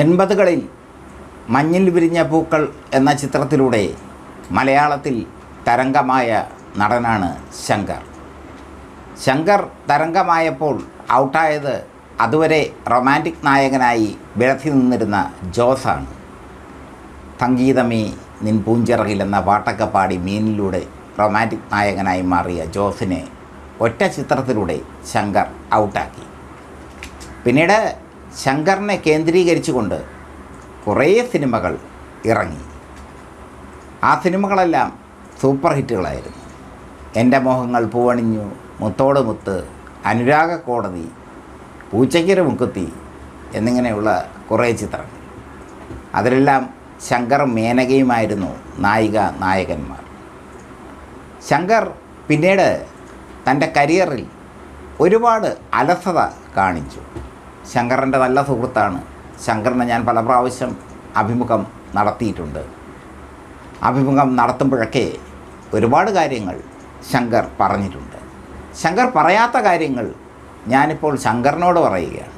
എൺപതുകളിൽ മഞ്ഞിൽ വിരിഞ്ഞ പൂക്കൾ എന്ന ചിത്രത്തിലൂടെ മലയാളത്തിൽ തരംഗമായ നടനാണ് ശങ്കർ. ശങ്കർ തരംഗമായപ്പോൾ ഔട്ടായത് അതുവരെ റൊമാന്റിക് നായകനായി വിളത്തി നിന്നിരുന്ന ജോസാണ്. സംഗീതമേ നിൻ പൂഞ്ചിറകിൽ എന്ന പാട്ടൊക്കെ പാടി മീനിലൂടെ റൊമാന്റിക് നായകനായി മാറിയ ജോസിനെ ഒറ്റ ചിത്രത്തിലൂടെ ശങ്കർ ഔട്ടാക്കി. പിന്നീട് ശങ്കറിനെ കേന്ദ്രീകരിച്ചുകൊണ്ട് കുറേ സിനിമകൾ ഇറങ്ങി. ആ സിനിമകളെല്ലാം സൂപ്പർ ഹിറ്റുകളായിരുന്നു. എന്റെ മോഹങ്ങൾ പൂവണിഞ്ഞു മുത്തോട് മുത്ത് അനുരാഗ കോടതി പൂച്ചയ്ക്കൊരു മുക്കുത്തി എന്നിങ്ങനെയുള്ള കുറേ ചിത്രങ്ങൾ. അതിലെല്ലാം ശങ്കർ മേനകയുമായിരുന്നു നായിക നായകന്മാർ. ശങ്കർ പിന്നീട് തന്റെ കരിയറിൽ ഒരുപാട് അലസത കാണിച്ചു. ശങ്കറിന്റെ നല്ല സുഹൃത്താണ്. ശങ്കറിനെ ഞാൻ പല പ്രാവശ്യം അഭിമുഖം നടത്തിയിട്ടുണ്ട്. അഭിമുഖം നടത്തുമ്പോഴൊക്കെ ഒരുപാട് കാര്യങ്ങൾ ശങ്കർ പറഞ്ഞിട്ടുണ്ട്. ശങ്കർ പറയാത്ത കാര്യങ്ങൾ ഞാനിപ്പോൾ ശങ്കറിനോട് പറയുകയാണ്.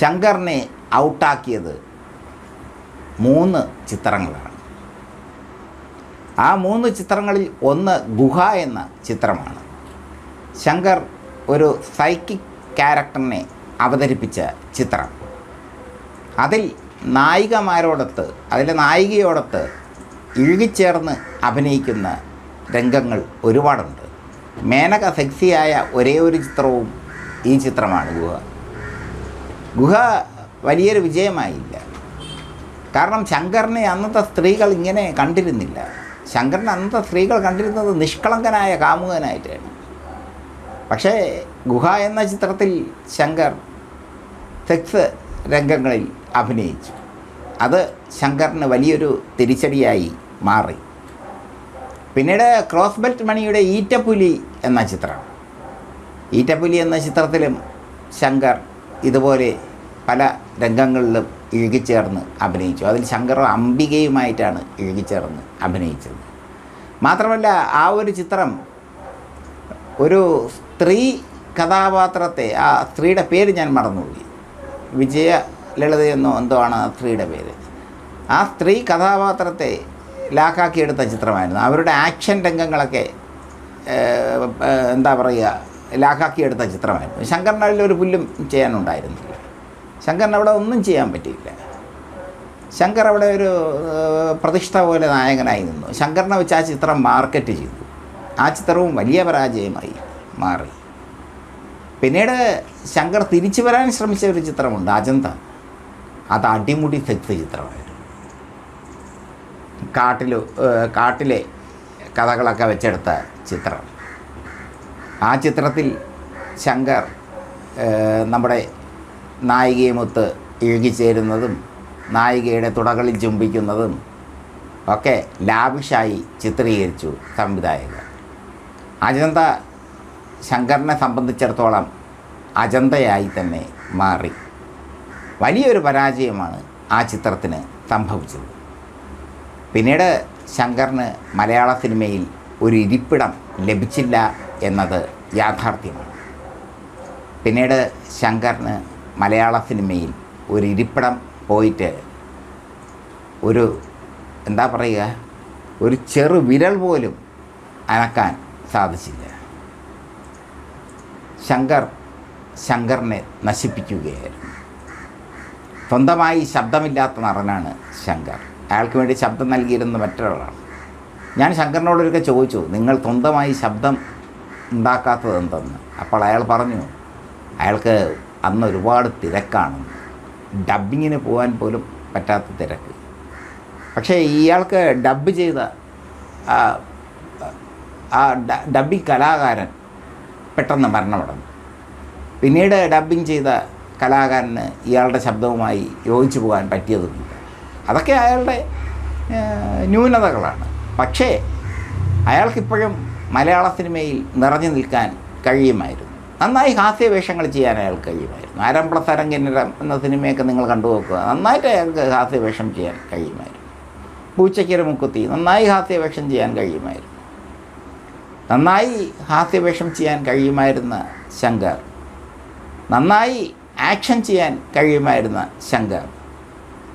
ശങ്കറിനെ ഔട്ടാക്കിയത് മൂന്ന് ചിത്രങ്ങളാണ്. ആ മൂന്ന് ചിത്രങ്ങളിൽ ഒന്ന് ഗുഹ എന്ന ചിത്രമാണ്. ശങ്കർ ഒരു സൈക്കിക് ക്യാരക്ടറിനെ അവതരിപ്പിച്ച ചിത്രം. അതിൽ നായികമാരോടൊത്ത് അതിലെ നായികയോടൊത്ത് ഇഴുകിച്ചേർന്ന് അഭിനയിക്കുന്ന രംഗങ്ങൾ ഒരുപാടുണ്ട്. മേനക സെക്സിയായ ഒരേ ഒരു ചിത്രവും ഈ ചിത്രമാണ് ഗുഹ. ഗുഹ വലിയൊരു വിജയമായില്ല. കാരണം ശങ്കറിനെ അന്നത്തെ സ്ത്രീകൾ ഇങ്ങനെ കണ്ടിരുന്നില്ല. ശങ്കറിനെ അന്നത്തെ സ്ത്രീകൾ കണ്ടിരുന്നത് നിഷ്കളങ്കനായ കാമുകനായിട്ടാണ്. പക്ഷേ ഗുഹ എന്ന ചിത്രത്തിൽ ശങ്കർ സെക്സ് രംഗങ്ങളിൽ അഭിനയിച്ചു. അത് ശങ്കറിന് വലിയൊരു തിരിച്ചടിയായി മാറി. പിന്നീട് ക്രോസ് ബെൽറ്റ് മണിയുടെ ഈറ്റപ്പുലി എന്ന ചിത്രം. ഈറ്റപ്പുലി എന്ന ചിത്രത്തിലും ശങ്കർ ഇതുപോലെ പല രംഗങ്ങളിലും ഇഴുകിച്ചേർന്ന് അഭിനയിച്ചു. അതിൽ ശങ്കർ അംബികയുമായിട്ടാണ് ഇഴുകിച്ചേർന്ന് അഭിനയിച്ചത്. മാത്രമല്ല ആ ഒരു ചിത്രം ഒരു സ്ത്രീ കഥാപാത്രത്തെ ആ സ്ത്രീയുടെ പേര് ഞാൻ മറന്നുപോയി. വിജയ ലളിതയെന്നോ എന്തോ ആണ് ആ സ്ത്രീയുടെ പേര്. ആ സ്ത്രീ കഥാപാത്രത്തെ ലാക്കാക്കിയെടുത്ത ചിത്രമായിരുന്നു. അവരുടെ ആക്ഷൻ രംഗങ്ങളൊക്കെ എന്താ പറയുക ലാക്കാക്കിയെടുത്ത ചിത്രമായിരുന്നു. ശങ്കറിന് അതിൽ ഒരു പുല്ലും ചെയ്യാനുണ്ടായിരുന്നില്ല. ശങ്കറിന് അവിടെ ഒന്നും ചെയ്യാൻ പറ്റിയില്ല. ശങ്കർ അവിടെ ഒരു പ്രതിഷ്ഠ പോലെ നായകനായി നിന്നു. ശങ്കറിനെ വെച്ച് ആ ചിത്രം മാർക്കറ്റ് ചെയ്തു. ആ ചിത്രവും വലിയ പരാജയമായി മാറി. പിന്നീട് ശങ്കർ തിരിച്ചു വരാൻ ശ്രമിച്ച ഒരു ചിത്രമുണ്ട് അജന്ത. അത് അടിമുടി സെക്സ് ചിത്രമായിരുന്നു. കാട്ടിൽ കാട്ടിലെ കഥകളൊക്കെ വെച്ചെടുത്ത ചിത്രം. ആ ചിത്രത്തിൽ ശങ്കർ നമ്മുടെ നായികയുമൊത്ത് ഇഴുകിച്ചേരുന്നതും നായികയുടെ തുടകളിൽ ചുംബിക്കുന്നതും ഒക്കെ ലാവിഷായി ചിത്രീകരിച്ചു സംവിധായകൻ അജന്ത ശങ്കറിനെ സംബന്ധിച്ചിടത്തോളം അജന്തയായി തന്നെ മാറി. വലിയൊരു പരാജയമാണ് ആ ചിത്രത്തിന് സംഭവിച്ചത്. പിന്നീട് ശങ്കറിന് മലയാള സിനിമയിൽ ഒരു ഇരിപ്പിടം ലഭിച്ചില്ല എന്നത് യാഥാർത്ഥ്യമാണ്. പിന്നീട് ശങ്കറിന് മലയാള സിനിമയിൽ ഒരു ഇരിപ്പിടം പോയിട്ട് ഒരു എന്താ പറയുക ഒരു ചെറു വിരൽ പോലും അനക്കാൻ സാധിച്ചില്ല. ശങ്കർ ശങ്കറിനെ നശിപ്പിക്കുകയായിരുന്നു. സ്വന്തമായി ശബ്ദമില്ലാത്ത നടനാണ് ശങ്കർ. അയാൾക്ക് വേണ്ടി ശബ്ദം നൽകിയിരുന്ന മറ്റൊരാളാണ്. ഞാൻ ശങ്കറിനോടൊരിക്കൽ ചോദിച്ചു നിങ്ങൾ സ്വന്തമായി ശബ്ദം ഉണ്ടാക്കാത്തത് എന്തെന്ന്? അപ്പോൾ അയാൾ പറഞ്ഞു അയാൾക്ക് അന്ന് ഒരുപാട് തിരക്കാണ്. ഡബ്ബിങ്ങിന് പോകാൻ പോലും പറ്റാത്ത തിരക്ക്. പക്ഷേ ഇയാൾക്ക് ഡബ്ബ് ചെയ്ത ആ ഡബ്ബിങ് കലാകാരൻ പെട്ടെന്ന് മരണമടഞ്ഞു. പിന്നീട് ഡബ്ബിങ് ചെയ്ത കലാകാരന് ഇയാളുടെ ശബ്ദവുമായി യോജിച്ചു പോകാൻ പറ്റിയതുമില്ല. അതൊക്കെ അയാളുടെ ന്യൂനതകളാണ്. പക്ഷേ അയാൾക്കിപ്പോഴും മലയാള സിനിമയിൽ നിറഞ്ഞു നിൽക്കാൻ കഴിയുമായിരുന്നു. നന്നായി ഹാസ്യവേഷങ്ങൾ ചെയ്യാൻ അയാൾക്ക് കഴിയുമായിരുന്നു. ആരംപ്ല സരംഗിനരം എന്ന സിനിമയൊക്കെ നിങ്ങൾ കണ്ടു നോക്കുക. നന്നായിട്ട് അയാൾക്ക് ഹാസ്യവേഷം ചെയ്യാൻ കഴിയുമായിരുന്നു. പൂച്ചയ്ക്കൊരു മുക്കുത്തി നന്നായി ഹാസ്യവേഷം ചെയ്യാൻ കഴിയുമായിരുന്നു. നന്നായി ഹാസ്യവേഷം ചെയ്യാൻ കഴിയുമായിരുന്ന ശങ്കർ. നന്നായി ആക്ഷൻ ചെയ്യാൻ കഴിയുമായിരുന്ന ശങ്കർ.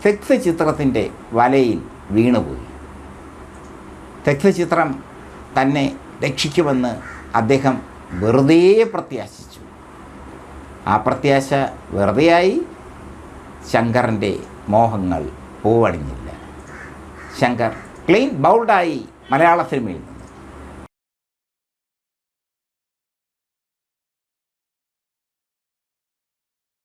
സെക്സ് ചിത്രത്തിന്റെ വലയിൽ വീണുപോയി. സെക്സ് ചിത്രം തന്നെ രക്ഷിക്കുമെന്ന് അദ്ദേഹം വെറുതെ പ്രത്യാശിച്ചു. ആ പ്രത്യാശ വെറുതെയായി ശങ്കറിന്റെ മോഹങ്ങൾ പൂവണിഞ്ഞില്ല. ശങ്കർ ക്ലീൻ ബൗൾഡായി മലയാള സിനിമയിൽ